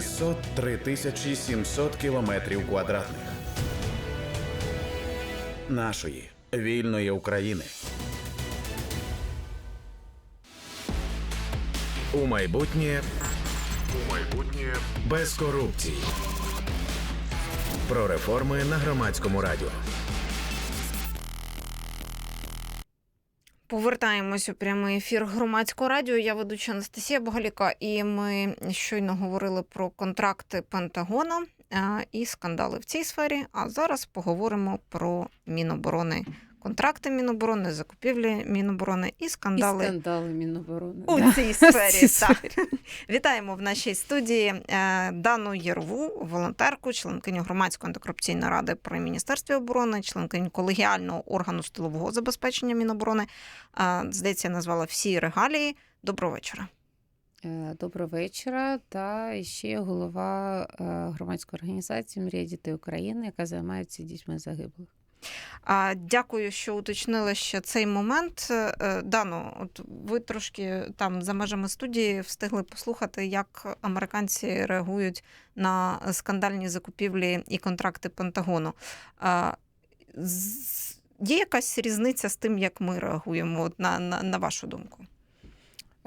603 тисячі 700 кілометрів квадратних нашої вільної України. У майбутнє У майбутнє без корупції. Про реформи на громадському радіо. Повертаємось у прямий ефір громадського радіо. Я ведуча Анастасія Богаліка, і ми щойно говорили про контракти Пентагона е, і скандали в цій сфері. А зараз поговоримо про Міноборони. Контракти Міноборони, закупівлі Міноборони і І скандали скандали Міноборони. у да. цій сфері. так. Вітаємо в нашій студії е, Дану Єрву, волонтерку, членкиню громадської антикорупційної ради при міністерстві оборони, членкиню колегіального органу стилового забезпечення Міноборони. Е, Здається, я назвала всі регалії. Доброго вечора. Е, Доброго вечора. Та ще голова громадської організації Мрія дітей України, яка займається дітьми загиблих. Дякую, що уточнили ще цей момент. Е, Дано, от ви трошки там за межами студії встигли послухати, як американці реагують на скандальні закупівлі і контракти Пентагону. Є якась різниця з тим, як ми реагуємо на, на, на вашу думку?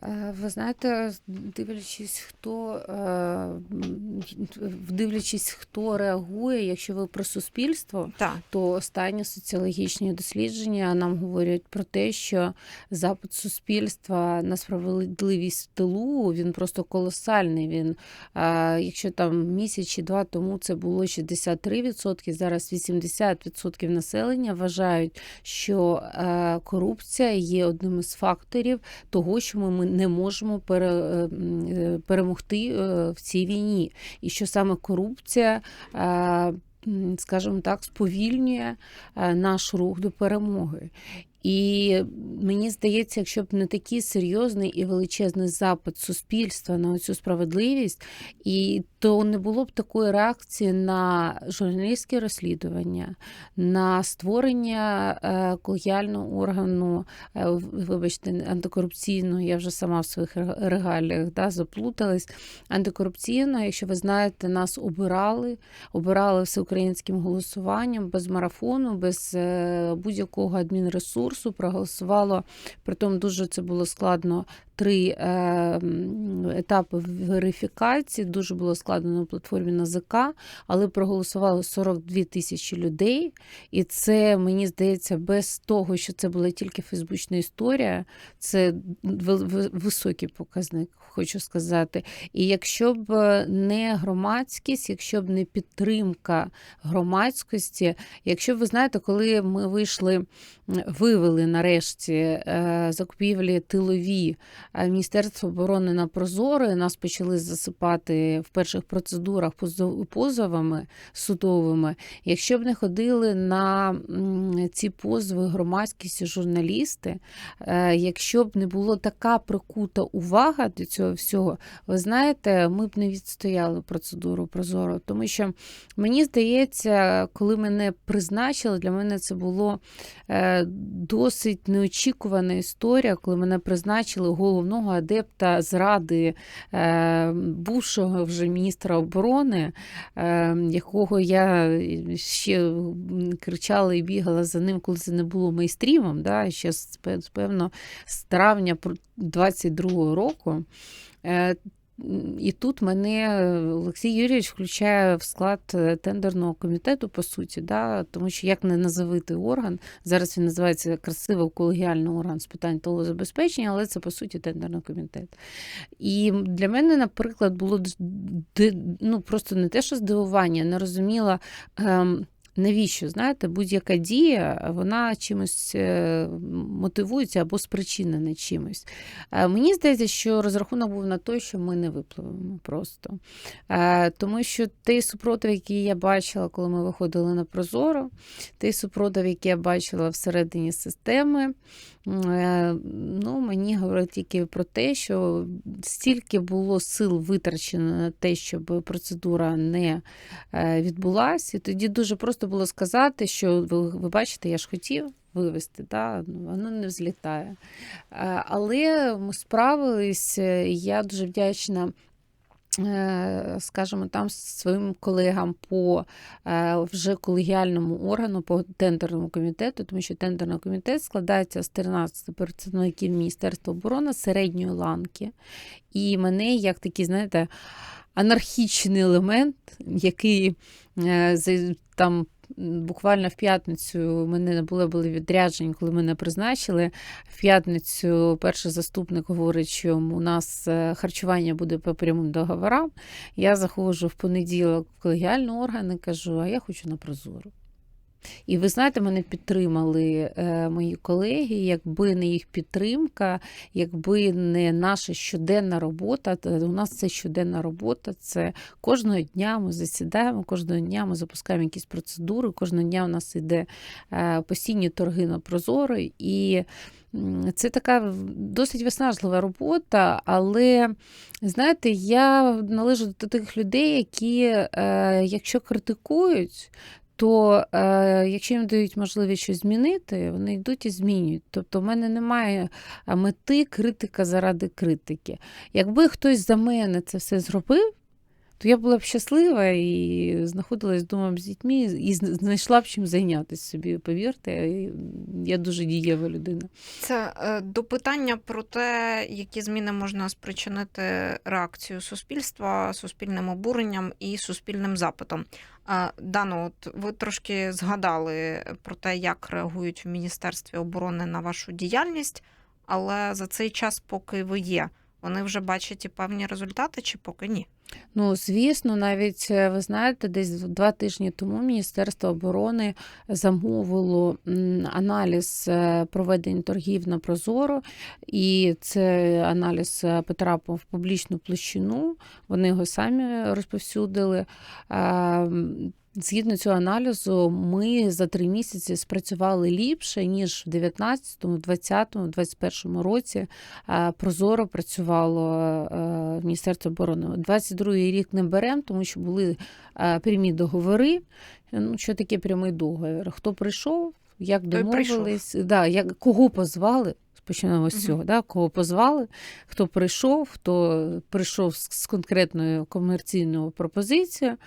Е, Ви знаєте, дивлячись, хто е, дивлячись, хто реагує, якщо ви про суспільство, Так. то останні соціологічні дослідження нам говорять про те, що запит суспільства на справедливість в тилу він просто колосальний. Він, е, якщо там місяць чи два тому це було 63%, зараз 80% населення вважають, що корупція є одним із факторів того, що ми не можемо пере, е, е, перемогти е, в цій війні, і що саме корупція. Скажімо так, сповільнює наш рух до перемоги. І мені здається, якщо б не такий серйозний і величезний запит суспільства на цю справедливість, і то не було б такої реакції на журналістське розслідування, на створення е, колегіального органу, е, вибачте, антикорупційного, я вже сама в своїх ре- регаліях да, заплуталась. Антикорупційного, якщо ви знаєте, нас обирали, обирали всеукраїнським голосуванням без марафону, без е, будь-якого адмінресурсу, проголосувало. Притом дуже це було складно. Три е, етапи верифікації. Дуже було складно на платформі НАЗК, але проголосувало 42 тисячі людей. І це, мені здається, без того, що це була тільки фейсбучна історія, це високий показник, хочу сказати. І якщо б не громадськість, якщо б не підтримка громадськості, якщо б ви знаєте, коли ми вийшли, вивели нарешті е, закупівлі тилові е, Міністерство оборони на Прозоро, нас почали засипати в перших процедурах позов- позовами судовими. Якщо б не ходили на ці позови громадськість і журналісти, е, якщо б не було така прикута увага до цього всього, ви знаєте, ми б не відстояли процедуру Прозоро, тому що мені здається, коли мене призначили, для мене це було е, досить неочікувана історія, коли мене призначили головного адепта зради е, бувшого вже міністра оборони, е, якого я ще кричала і бігала за ним, коли це не було майстрімом. да, ще певно з травня 22-го року. І тут мене Олексій Юрійович включає в склад е, тендерного комітету, по суті, да, тому що як не називати орган, зараз він називається красиво колегіальний орган з питань того забезпечення, але це по суті тендерний комітет. І для мене, наприклад, було ну, просто не те, що здивування, не розуміла. Ем, Навіщо знаєте, будь-яка дія вона чимось е, мотивується або спричинена чимось. Е, Мені здається, що розрахунок був на те, що ми не випливемо просто. Е, Тому що той супротив, який я бачила, коли ми виходили на Прозоро, той супротив, який я бачила всередині системи, ну, мені говорить тільки про те, що стільки було сил витрачено на те, щоб процедура не е, відбулася. І тоді дуже просто було сказати, що ви, ви бачите, я ж хотів. Вивести, да? ну, воно не взлітає. Е, Але ми справились. е, Я дуже вдячна е, скажімо, там своїм колегам по е, вже колегіальному органу, по тендерному комітету, тому що тендерний комітет складається з 13 представників Міністерства оборони середньої ланки. І мене як такий, знаєте, анархічний елемент, який е, там буквально в п'ятницю мене були, були відрядження, коли мене призначили. В п'ятницю перший заступник говорить, що у нас е, харчування буде по прямим договорам. Я заходжу в понеділок в колегіальний орган і кажу, а я хочу на прозоро. І ви знаєте, мене підтримали е, мої колеги. Якби не їх підтримка, якби не наша щоденна робота, у нас це щоденна робота. Це кожного дня ми засідаємо, кожного дня ми запускаємо якісь процедури, кожного дня у нас йде е, постійні торги на прозоро. І це така досить виснажлива робота, але знаєте, я належу до тих людей, які, е, якщо критикують, то е, якщо їм дають можливість щось змінити, вони йдуть і змінюють. Тобто, в мене немає е, мети критика заради критики. Якби хтось за мене це все зробив, то я була б щаслива і знаходилась вдома з дітьми і знайшла б чим зайнятися собі. Повірте, я дуже дієва людина. Це е, до питання про те, які зміни можна спричинити реакцію суспільства, суспільним обуренням і суспільним запитом. Е, Дано, от ви трошки згадали про те, як реагують в Міністерстві оборони на вашу діяльність, але за цей час, поки ви є, вони вже бачать і певні результати, чи поки ні? Ну, звісно, навіть е, ви знаєте, десь два тижні тому Міністерство оборони замовило аналіз е, проведення торгів на Прозоро, і це аналіз е, потрапив в публічну площину. Вони його самі розповсюдили. Згідно цього аналізу, ми за три місяці спрацювали ліпше, ніж в 19-му, 20-му, 21-му році Прозоро працювало е, Міністерство оборони. 22-й рік не беремо, тому що були е, прямі договори. Ну, що таке прямий договір? Хто прийшов, як домовились, да, як, кого позвали. Почнемо з цього, да, кого позвали, хто прийшов, хто прийшов з, конкретною комерційною пропозицією,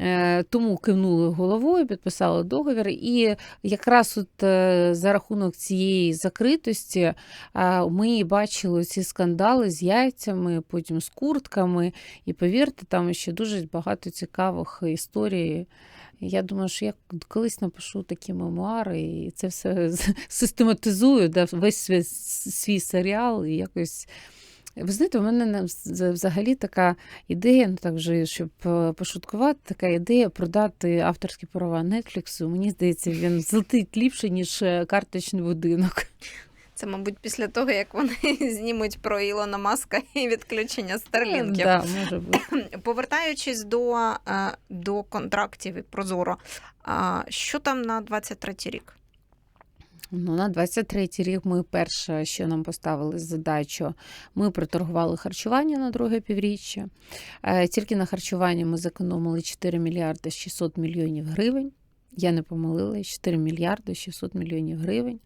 е, тому кивнули головою, підписали договір. І якраз от е, за рахунок цієї закритості Ми бачили ці скандали з яйцями, потім з куртками. І повірте, там ще дуже багато цікавих історій. Я думаю, що я колись напишу такі мемуари, і це все систематизую, да, весь свій, свій серіал і якось. Ви знаєте, у мене взагалі така ідея, ну так вже, щоб е, пошуткувати, така ідея продати авторські права Нетфліксу. Мені здається, він злетить ліпше, ніж е, карточний будинок. Це, мабуть, після того, як вони знімуть про Ілона Маска і відключення старлінків. Да, може бути. Повертаючись до, е, до контрактів і Прозоро, що там на 23-й рік? Ну, на 23-й рік ми перше, що нам поставили задачу, ми проторгували харчування на друге півріччя. Е, Тільки на харчування ми зекономили 4 мільярди 600 мільйонів гривень. Я не помилилась, 4 мільярди 600 мільйонів гривень.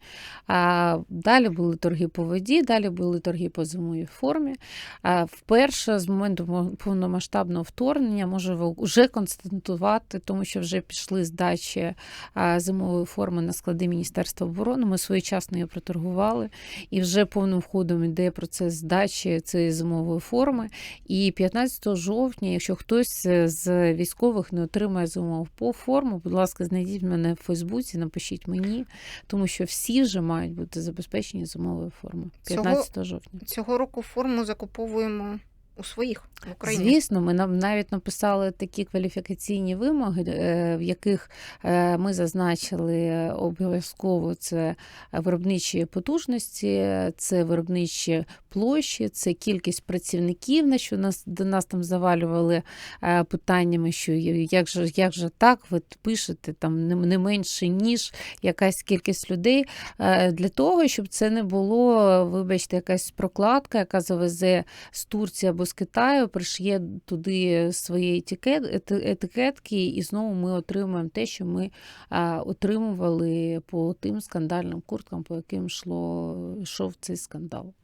А далі були торги по воді, далі були торги по зимовій формі. А вперше з моменту повномасштабного вторгнення можу вже констатувати, тому що вже пішли здачі зимової форми на склади Міністерства оборони. Ми своєчасно її проторгували, і вже повним ходом йде процес здачі цієї зимової форми. І 15 жовтня, якщо хтось з військових не отримає зимову форму, будь ласка, знайдіть мене в Фейсбуці, напишіть мені, тому що всі вже мають бути забезпечені зимовою формою. Цього 15 жовтня. Цього року форму закуповуємо у своїх в Україні. Звісно, ми нам навіть написали такі кваліфікаційні вимоги, е, в яких е, ми зазначили обов'язково це виробничі потужності, це виробничі площі, це кількість працівників, на що нас до нас там завалювали е, питаннями, що як же, як же так, ви пишете там не, менше, ніж якась кількість людей, для того, щоб це не було, вибачте, якась прокладка, яка завезе з Турції або з Китаю, пришиє туди свої етикет, етикетки, і знову ми отримаємо те, що ми отримували по тим скандальним курткам, по яким йшло, йшов цей скандал.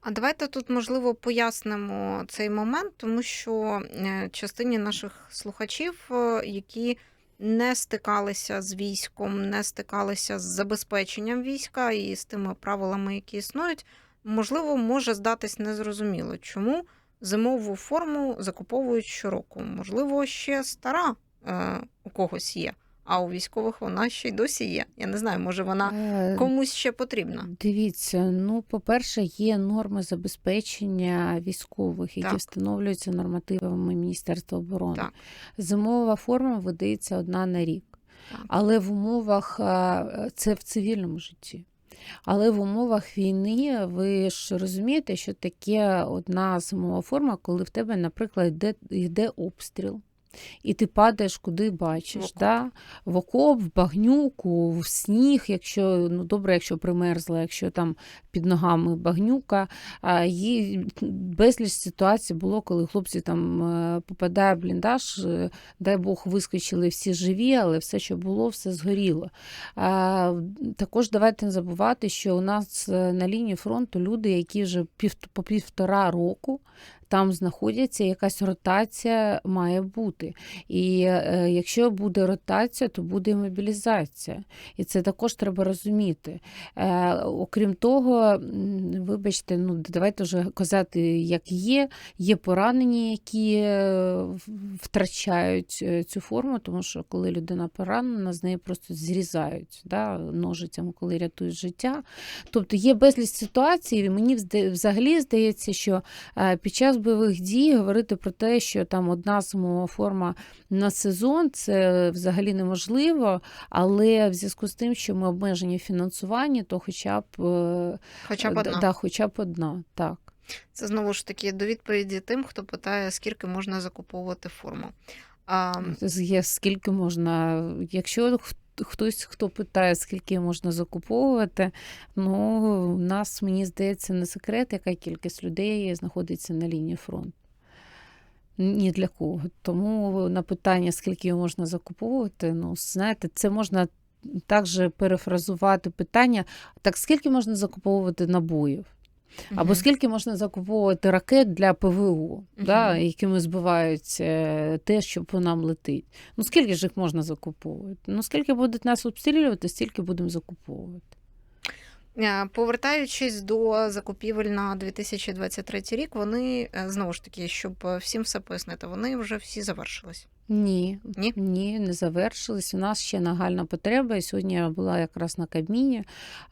А давайте тут, можливо, пояснимо цей момент, тому що е, частині наших слухачів, е, які не стикалися з військом, не стикалися з забезпеченням війська і з тими правилами, які існують, можливо, може здатись незрозуміло, чому зимову форму закуповують щороку. Можливо, ще стара е, у когось є, а у військових вона ще й досі є. Я не знаю, може вона Е, комусь ще потрібна. Дивіться, ну, по-перше, є норми забезпечення військових, які Так. встановлюються нормативами Міністерства оборони. Так. Зимова форма видається одна на рік. Так. Але в умовах це в цивільному житті. Але в умовах війни ви ж розумієте, що таке одна зимова форма, коли в тебе, наприклад, йде, йде обстріл. І ти падаєш куди бачиш, В окоп. да? в окоп, в багнюку, в сніг, якщо ну добре, якщо примерзла, якщо там під ногами багнюка. А є безліч ситуацій було, коли хлопці там е, попадає в бліндаж, е, дай Бог, вискочили всі живі, але все, що було, все згоріло. А, також давайте не забувати, що у нас е, на лінії фронту люди, які вже пів, по півтора року там знаходяться, якась ротація має бути. І е, якщо буде ротація, то буде мобілізація. І це також треба розуміти. Е, окрім того, вибачте, ну давайте вже казати, як є. Є поранені, які е, втрачають цю форму, тому що коли людина поранена, з неї просто зрізають да, ножицями, коли рятують життя. Тобто є безліч ситуацій, і мені взагалі здається, що під час бойових дій говорити про те, що там одна зимова форма на сезон, це взагалі неможливо. Але в зв'язку з тим, що ми обмежені в фінансуванні, то хоча б, е, Хоча б одна. Да, хоча б одна, так. Це знову ж таки до відповіді тим, хто питає, скільки можна закуповувати форму. А, скільки можна, якщо хтось хто питає, скільки можна закуповувати, ну у нас, мені здається, не секрет, яка кількість людей знаходиться на лінії фронту. Ні для кого. Тому на питання, скільки його можна закуповувати, ну, знаєте, це можна також перефразувати питання: так скільки можна закуповувати набоїв? Або скільки можна закуповувати ракет для ПВО, да, якими збивають е, те, що по нам летить. Ну скільки ж їх можна закуповувати? Ну скільки будуть нас обстрілювати, стільки будемо закуповувати. Е, Повертаючись до закупівель на 2023 рік, вони е, знову ж таки, щоб всім все пояснити, вони вже всі завершились. Ні, Ні? ні, не завершились. У нас ще нагальна потреба. І сьогодні я була якраз на Кабміні,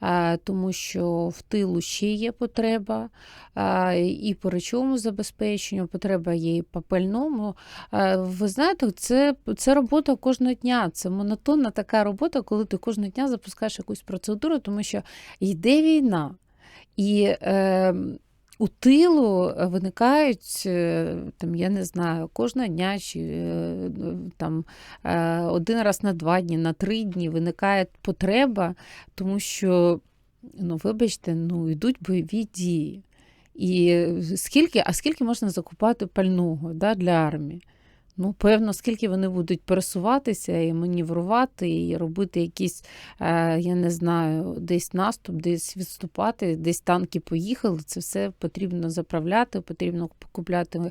е, тому що в тилу ще є потреба е, і по речовому забезпеченню, потреба є і по пальному. Е, Ви знаєте, це, це робота кожного дня. Це монотонна така робота, коли ти кожного дня запускаєш якусь процедуру, тому що йде війна. І е, у тилу виникають е, там, я не знаю, кожного дня чи е, там е, один раз на два дні, на три дні виникає потреба, тому що, ну, вибачте, ну, йдуть бойові дії. І скільки, а скільки можна закупати пального да, для армії? Ну, певно, скільки вони будуть пересуватися і маневрувати, і робити якісь, е, я не знаю, десь наступ, десь відступати, десь танки поїхали. Це все потрібно заправляти, потрібно купляти м-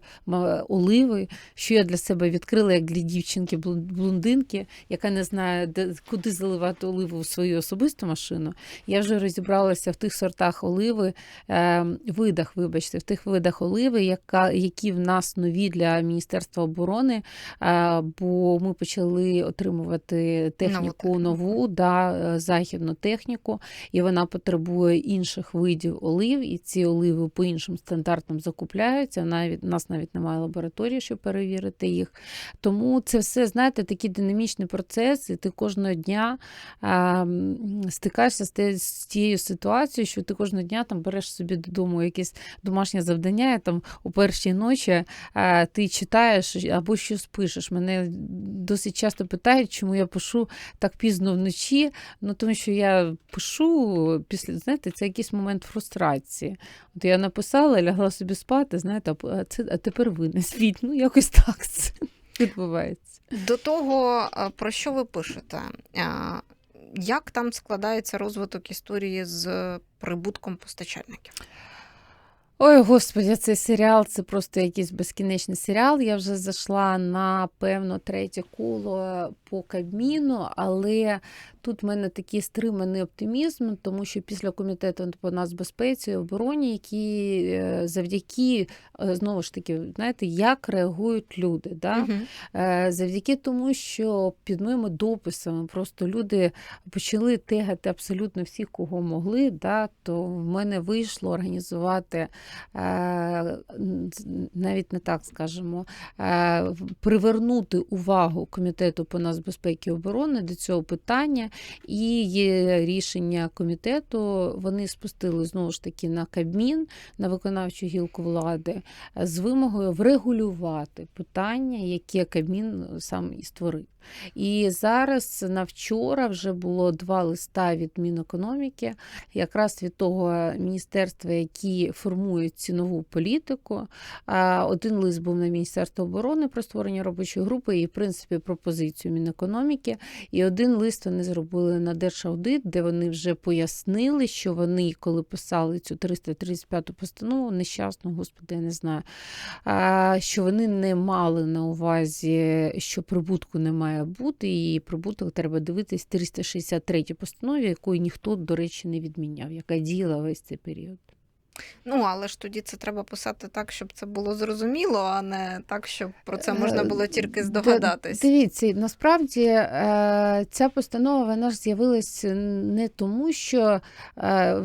оливи, що я для себе відкрила, як для дівчинки блон- блондинки, яка не знає, де, куди заливати оливу в свою особисту машину. Я вже розібралася в тих сортах оливи, е, видах, вибачте, в тих видах оливи, яка, які в нас нові для Міністерства оборони, е, бо ми почали отримувати техніку техніку. нову, да, е, західну техніку, і вона потребує інших видів олив, і ці оливи по іншим стандартам закупляються. Навіть у нас навіть немає лабораторії, щоб перевірити їх. Тому це все, знаєте, такий динамічний процес, і ти кожного дня а, стикаєшся з, те, з тією ситуацією, що ти кожного дня там береш собі додому якесь домашнє завдання, і там у першій ночі а, ти читаєш або щось пишеш. Мене досить часто питають, чому я пишу так пізно вночі. Ну тому що я пишу після, знаєте, це якийсь момент фрустрації. От я написала, лягла собі спати, знаєте, а це а тепер ви не спіть. Ну якось так це відбувається. До того, про що ви пишете? Як там складається розвиток історії з прибутком постачальників? Ой, господи, цей серіал це просто якийсь безкінечний серіал. Я вже зайшла на певно третє коло по Кабміну, але тут в мене такий стриманий оптимізм, тому що після комітету по нацбезпеці і обороні, які е, завдяки е, знову ж таки, знаєте, як реагують люди. Да? Е, завдяки тому, що під моїми дописами просто люди почали тегати абсолютно всіх, кого могли, да, то в мене вийшло організувати навіть не так скажемо, привернути увагу комітету по нацбезпеки і оборони до цього питання. І є рішення комітету. Вони спустили знову ж таки на Кабмін, на виконавчу гілку влади е, з вимогою врегулювати питання, яке Кабмін сам і створив. І зараз на вчора вже було два листа від Мінекономіки, якраз від того міністерства, які формують цінову політику. Один лист був на Міністерство оборони про створення робочої групи і, в принципі, пропозицію Мінекономіки. І один лист вони зробили на Держаудит, де вони вже пояснили, що вони, коли писали цю 335-ту постанову, нещасну, господи, я не знаю, що вони не мали на увазі, що прибутку не має бути, і прибуток треба дивитись 363 постанові, якої ніхто, до речі, не відміняв, яка діяла весь цей період. Ну, але ж тоді це треба писати так, щоб це було зрозуміло, а не так, щоб про це можна було тільки Е, здогадатись. Дивіться, насправді е, ця постанова вона ж з'явилась не тому, що, е,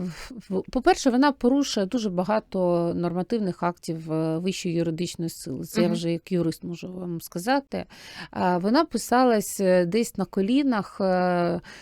по-перше, вона порушує дуже багато нормативних актів е, вищої юридичної сили. Це я вже як юрист можу вам сказати. Е, Вона писалась е, десь на колінах е,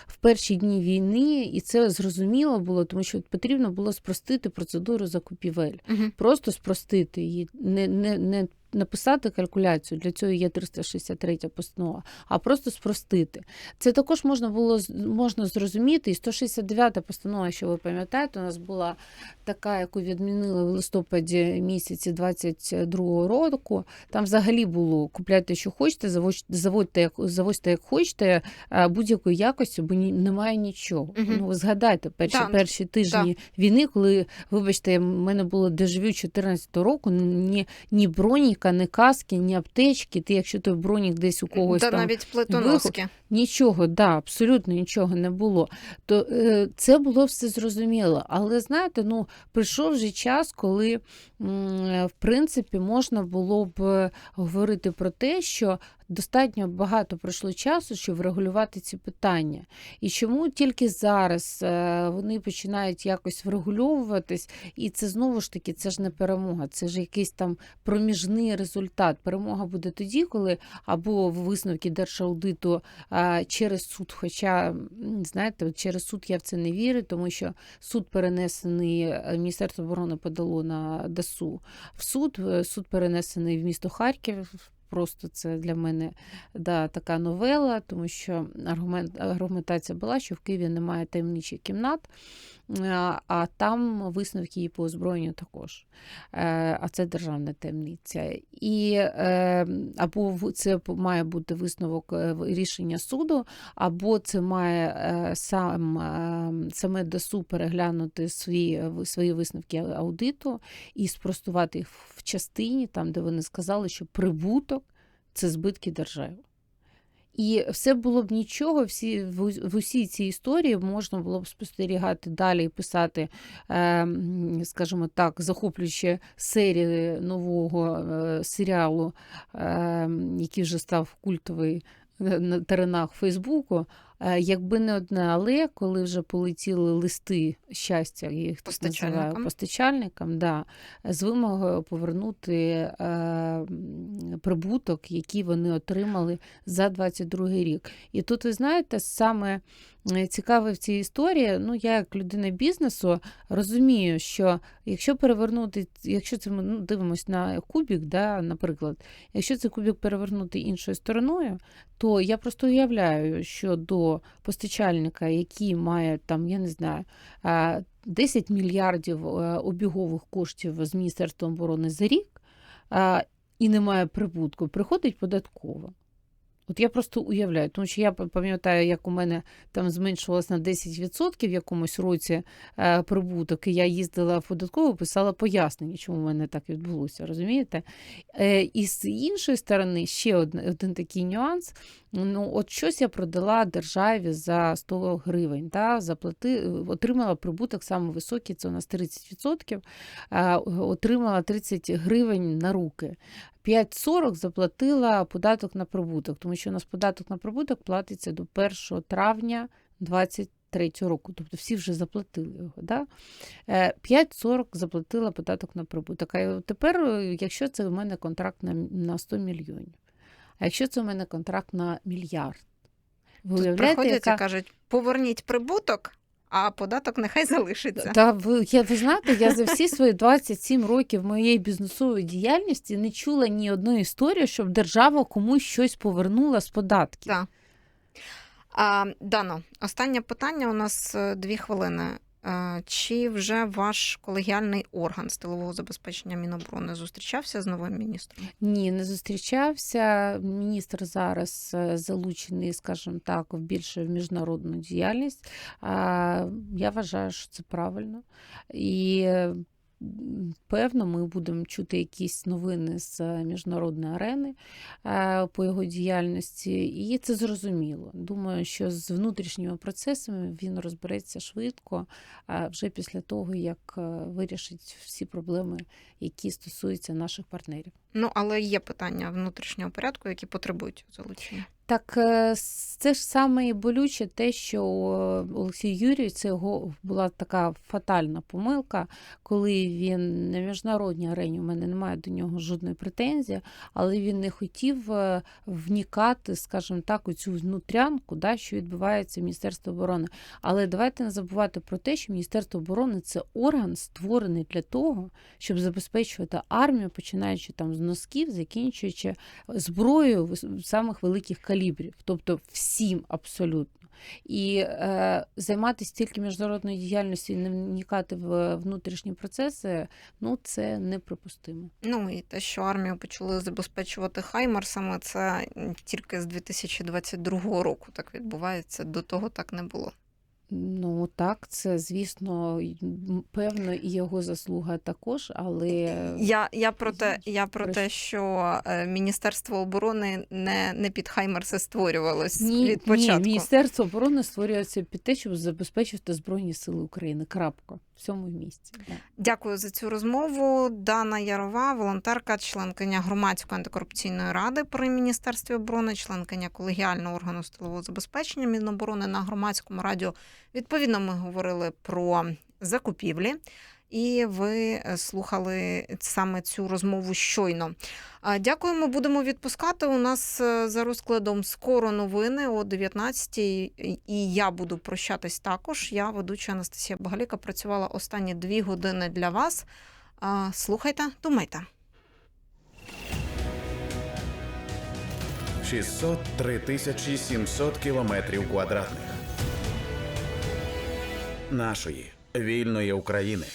в перші дні війни, і це зрозуміло було, тому що потрібно було спростити процедуру закупівель угу. просто спростити її, не, не, не написати калькуляцію, для цього є 363 постанова, а просто спростити. Це також можна було можна зрозуміти. І 169 постанова, що ви пам'ятаєте, у нас була така, яку відмінили в листопаді місяці 22 року. Там взагалі було купляйте, що хочете, заводьте, як завозьте, як хочете, будь-якої якості, бо немає нічого. Мгм. Ну, згадайте перші, Так, перші тижні війни, коли, вибачте, в мене було дежавю 14 року, ні, ні броніка, ні каски, ні аптечки. Ти, якщо той бронік десь у когось Та там навіть плитоноски. Нічого, да, абсолютно нічого не було. То е, це було все зрозуміло. Але знаєте, ну прийшов вже час, коли м, в принципі можна було б е, говорити про те, що достатньо багато пройшло часу, щоб врегулювати ці питання. І чому тільки зараз е, вони починають якось врегульовуватись, і це знову ж таки це ж не перемога, це ж якийсь там проміжний результат. Перемога буде тоді, коли або висновки Держаудиту через суд. Хоча, знаєте, через суд я в це не вірю, тому що суд перенесений, е, Міністерство оборони подало на ДАСУ в суд, е, суд перенесений в місто Харків. Просто це для мене да, така новела, тому що аргумент, аргументація була, що в Києві немає таємничих кімнат, а, а там висновки і по озброєнню також. Е, А це державна таємниця. І е, або це має бути висновок е, рішення суду, або це має е, сам, е, саме ДСУ переглянути свої, е, свої висновки аудиту і спростувати їх в частині, там, де вони сказали, що прибуток це збитки держави. І все було б нічого, всі в, ус- в усій цій історії можна було б спостерігати далі і писати, е, скажімо так, захоплюючи серії нового е, серіалу, е, який вже став культовий на на теренах Фейсбуку. Е, Якби не одне, але коли вже полетіли листи щастя, я їх так називаю Постачальникам. постачальникам, да, з вимогою повернути е, прибуток, який вони отримали за 22 рік. І тут, ви знаєте, саме е, цікаве в цій історії, ну я як людина бізнесу розумію, що якщо перевернути, якщо це ми ну, дивимося на кубік, да, наприклад, якщо цей кубік перевернути іншою стороною, то я просто уявляю, що до постачальника, який має там, я не знаю, 10 мільярдів е, обігових коштів з Міністерством оборони за рік і і немає прибутку, приходить податкова. От я просто уявляю, тому що я пам'ятаю, як у мене там зменшувалось на 10% в якомусь році е, прибуток, і я їздила в податкову, писала пояснення, чому в мене так відбулося, розумієте? Е, і з іншої сторони, ще один, один такий нюанс. Ну, от щось я продала державі за 100 гривень, та, заплати, отримала прибуток саме високий, це у нас 30%, е, отримала 30 гривень на руки. 5,40 заплатила податок на прибуток, тому що у нас податок на прибуток платиться до 1 травня 2023 року. Тобто всі вже заплатили його. Да? Е, 5,40 заплатила податок на прибуток. А тепер, е, якщо це у мене контракт на, на 100 мільйонів, а якщо це у мене контракт на мільярд, ви уявляєте, яка... кажуть, поверніть прибуток, а податок нехай залишиться. Та ви, я, ви знаєте, я за всі свої 27 років моєї бізнесової діяльності не чула ні одної історії, щоб держава комусь щось повернула з податків. Так. А, Дано, останнє питання у нас е, дві хвилини. Чи вже ваш колегіальний орган стилового забезпечення Міноборони зустрічався з новим міністром? Ні, не зустрічався. Міністр зараз е, залучений, скажімо так, в більше в міжнародну діяльність. Я вважаю, що це правильно. І е, певно, ми будемо чути якісь новини з е, міжнародної арени е, по його діяльності, і це зрозуміло. Думаю, що з внутрішніми процесами він розбереться швидко, вже після того, як е, вирішить всі проблеми, які стосуються наших партнерів. Ну, але є питання внутрішнього порядку, які потребують залучення. Так е, це ж саме болюче те, що е, Олексій Юрійович, це його була така фатальна помилка, коли він на міжнародній арені, у мене немає до нього жодної претензії, але він не хотів е, вникати, скажімо так, у цю внутрянку, да, що відбувається в Міністерстві оборони. Але давайте не забувати про те, що Міністерство оборони це орган, створений для того, щоб забезпечувати армію, починаючи там з носків, закінчуючи зброєю самих великих калібрів, тобто всім абсолютно. І е, займатися тільки міжнародною діяльністю і не вникати в внутрішні процеси, ну це неприпустимо. Ну і те, що армію почали забезпечувати хаймарсами, це тільки з 2022 року так відбувається. До того так не було. Ну так, це звісно, певно, і його заслуга також, але Я, я про те, я про те, що е, Міністерство оборони не, не під хаймарси створювалось ні, від початку. ні, Міністерство оборони створюється під те, щоб забезпечити Збройні Сили України. Крапка. В цьому місці. Дякую за цю розмову. Дана Ярова, волонтерка, членкиня громадської антикорупційної ради при міністерстві оборони, членкиня колегіального органу стилового забезпечення Міноборони на громадському радіо. Відповідно, ми говорили про закупівлі. І ви е, слухали саме цю розмову щойно. Дякуємо, будемо відпускати. У нас е, за розкладом скоро новини о 19-й, і я буду прощатись також. Я, ведуча Анастасія Багаліка, працювала останні дві години для вас. Слухайте, думайте. 603 тисячі 700 кілометрів квадратних. Нашої вільної України.